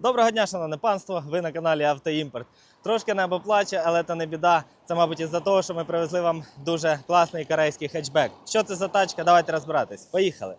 Доброго дня, шановне панство. Ви на каналі Автоімпорт. Трошки небо плаче, але це не біда. Це, мабуть, із-за того, що ми привезли вам дуже класний корейський хетчбек. Що це за тачка? Давайте розбиратись. Поїхали.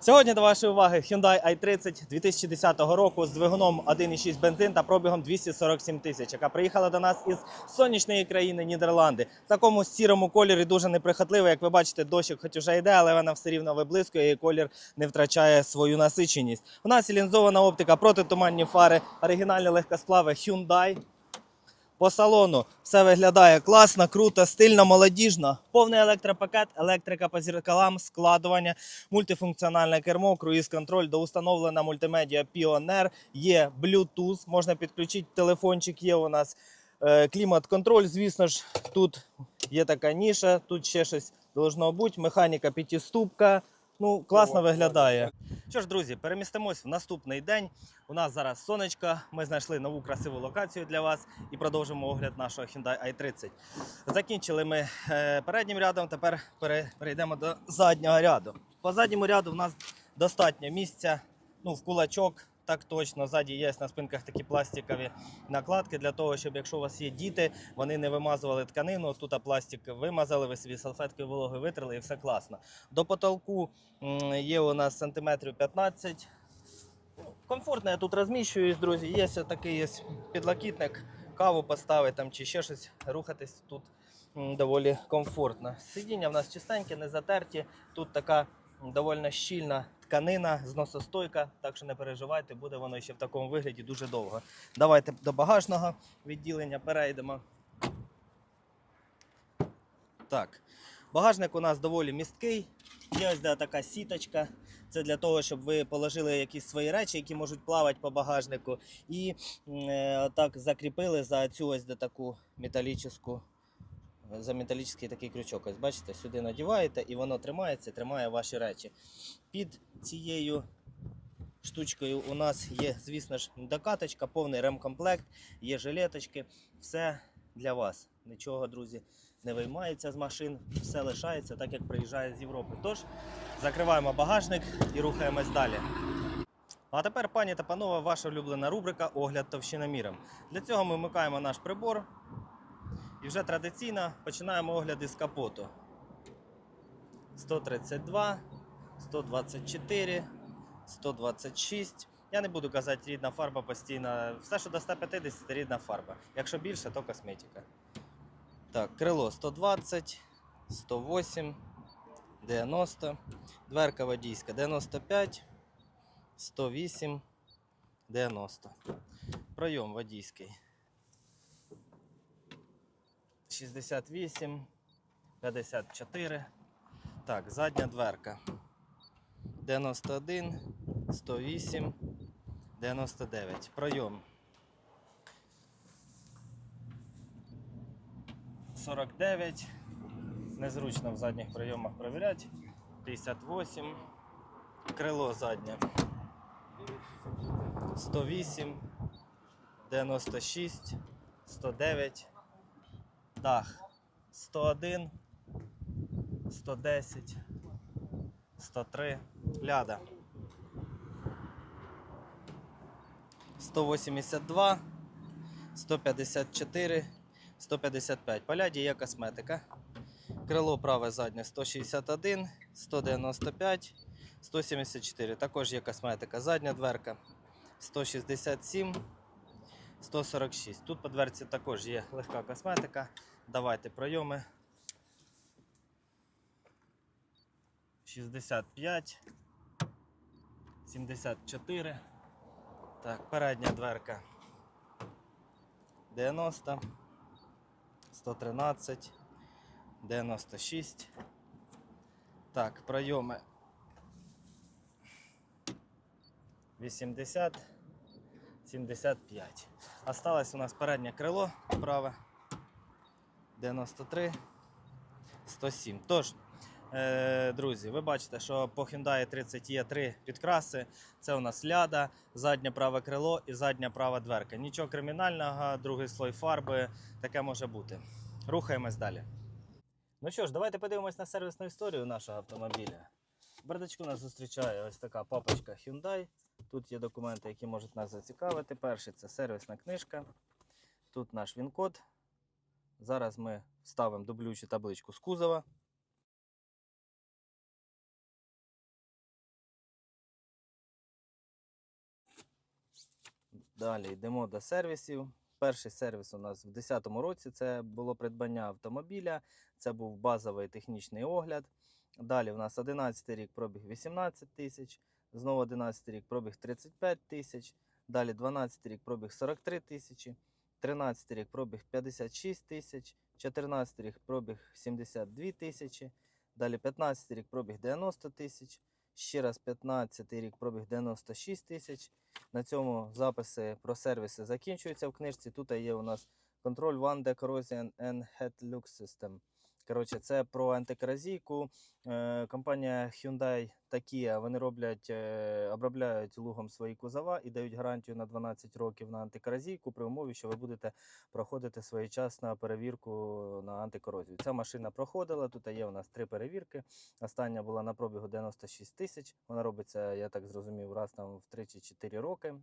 Сьогодні до вашої уваги Hyundai i30 2010 року з двигуном 1,6 бензин та пробігом 247 тисяч, яка приїхала до нас із сонячної країни Нідерланди. В такому сірому кольорі дуже неприхотливо. Як ви бачите, дощик хоч уже йде, але вона все рівно виблискує і колір не втрачає свою насиченість. У нас лінзована оптика, протитуманні фари, оригінальні легкосплави Hyundai. По салону все виглядає класно, круто, стильно, молодіжно. Повний електропакет, електрика по зеркалам, складування, мультифункціональне кермо, круїз-контроль, доустановлена мультимедіа Pioneer, є Bluetooth, можна підключити телефончик, є у нас е, клімат-контроль. Звісно ж, тут є така ніша, тут ще щось должно бути. Механіка п'ятиступка. Ну, класно виглядає. Що ж, друзі, перемістимось в наступний день. У нас зараз сонечко. Ми знайшли нову красиву локацію для вас і продовжимо огляд нашого Hyundai i30. Закінчили ми е, переднім рядом, тепер перейдемо до заднього ряду. По задньому ряду в нас достатньо місця. Ну, в кулачок, так точно. Ззаді є на спинках такі пластикові накладки для того, щоб якщо у вас є діти, вони не вимазували тканину. Тут пластик вимазали, ви собі салфеткою вологою витрили і все класно. До потолку є у нас сантиметрів 15. Комфортно я тут розміщуюсь, друзі. Є такий є підлокітник, каву поставити там чи ще щось рухатись тут доволі комфортно. Сидіння в нас чистеньке, не затерті. Тут така доволі щільна тканина, зносостойка, так що не переживайте, буде воно ще в такому вигляді дуже довго. Давайте до багажного відділення перейдемо. Так, багажник у нас доволі місткий. Є ось де така сіточка. Це для того, щоб ви положили якісь свої речі, які можуть плавати по багажнику. І е, так закріпили за цю ось де таку металічну, за металічний такий крючок. Ось бачите, сюди надіваєте і воно тримається, тримає ваші речі. Під цією штучкою у нас є, звісно ж, докаточка, повний ремкомплект, є жилеточки. Все для вас. Нічого, друзі, не виймається з машин, все лишається так, як приїжджає з Європи. Тож закриваємо багажник і рухаємось далі. А тепер, пані та панове, ваша улюблена рубрика Огляд товщиноміром. Для цього ми вмикаємо наш прибор і вже традиційно починаємо огляди з капоту. 132, 124, 126. Я не буду казати рідна фарба постійно. Все, що до 150 рідна фарба. Якщо більше, то косметика. Так, крило 120, 108, 90, дверка водійська 95, 108, 90. Пройом водійський 68, 54. Так, задня дверка 91, 108, 99. Пройом 49. Незручно в задніх прийомах перевіряти. 58. Крило заднє. 108. 96. 109. Дах. 101. 110. 103. Ляда. 182. 154. 155. Поляді є косметика. Крило праве заднє 161, 195, 174. Також є косметика. Задня дверка 167, 146. Тут по дверці також є легка косметика. Давайте пройоми. 65, 74. Так, передня дверка 90. 113, 96. Так, пройоми 80, 75. Осталось у нас переднє крило праве 93, 107. Тож, е, друзі, ви бачите, що по Hyundai 30 є три підкраси. Це у нас ляда, заднє праве крило і задня права дверка. Нічого кримінального, другий слой фарби, таке може бути. Рухаємось далі. Ну що ж, давайте подивимось на сервісну історію нашого автомобіля. Бардачку нас зустрічає ось така папочка Hyundai. Тут є документи, які можуть нас зацікавити. Перший це сервісна книжка. Тут наш він-код. Зараз ми вставимо дублюючу табличку з кузова. Далі йдемо до сервісів. Перший сервіс у нас в 2010 році це було придбання автомобіля, це був базовий технічний огляд. Далі у нас 11 рік пробіг 18 тисяч, знову 11 рік пробіг 35 тисяч, далі 12 рік пробіг 43 тисячі, 13 рік пробіг 56 тисяч, 14 рік пробіг 72 тисячі, далі 15 рік пробіг 90 тисяч, ще раз 15 рік пробіг 96 тисяч. На цьому записи про сервіси закінчуються в книжці. Тут є у нас контроль One Decorrosion and Head Look System. Коротше, це про антикоразійку. Е, компанія Hyundai та вони роблять, е, обробляють лугом свої кузова і дають гарантію на 12 років на антикоразійку при умові, що ви будете проходити своєчасно перевірку на антикорозію. Ця машина проходила. Тут є у нас три перевірки. Остання була на пробігу 96 тисяч. Вона робиться, я так зрозумів, раз там в 3 чи 4 роки.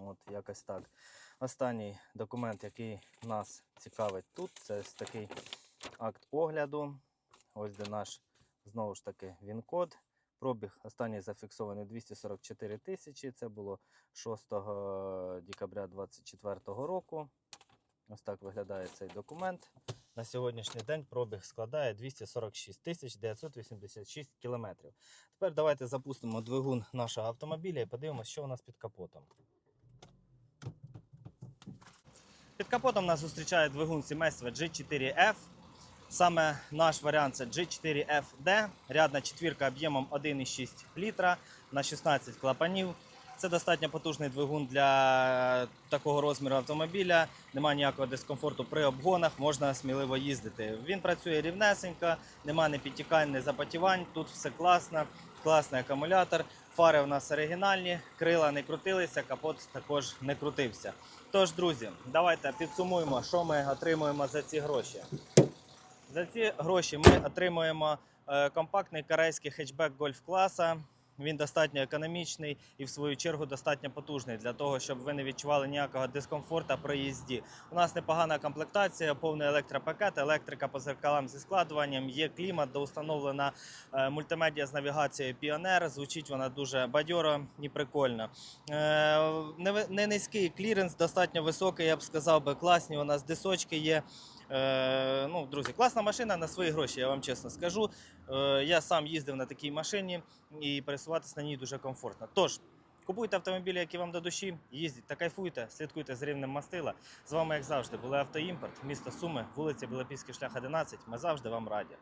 От, якось так. Останній документ, який нас цікавить тут, це такий акт огляду. Ось де наш знову ж таки він-код. Пробіг останній зафіксований 244 тисячі. Це було 6 декабря 2024 року. Ось так виглядає цей документ. На сьогоднішній день пробіг складає 246 тисяч 986 кілометрів. Тепер давайте запустимо двигун нашого автомобіля і подивимося, що у нас під капотом. Під капотом нас зустрічає двигун сімейства G4F. Саме наш варіант це G4FD, рядна четвірка об'ємом 1,6 літра на 16 клапанів. Це достатньо потужний двигун для такого розміру автомобіля. Немає ніякого дискомфорту при обгонах, можна сміливо їздити. Він працює рівнесенько, немає ні підтікань, ні запотівань. Тут все класно, класний акумулятор. Фари у нас оригінальні, крила не крутилися, капот також не крутився. Тож, друзі, давайте підсумуємо, що ми отримуємо за ці гроші. За ці гроші ми отримуємо е, компактний корейський хетчбек гольф класа. Він достатньо економічний і, в свою чергу, достатньо потужний для того, щоб ви не відчували ніякого дискомфорту при їзді. У нас непогана комплектація, повний електропакет, електрика по зеркалам зі складуванням, є клімат, доустановлена е, мультимедіа з навігацією Pioneer. Звучить вона дуже бадьоро і прикольно. Е, не низький кліренс, достатньо високий, я б сказав би, класні. У нас дисочки є. Е, ну, друзі, класна машина на свої гроші, я вам чесно скажу. Е, я сам їздив на такій машині і пересуватися на ній дуже комфортно. Тож, купуйте автомобілі, які вам до душі, їздіть та кайфуйте, слідкуйте за рівнем мастила. З вами, як завжди, були Автоімпорт, місто Суми, вулиця Білопільський шлях 11. Ми завжди вам раді.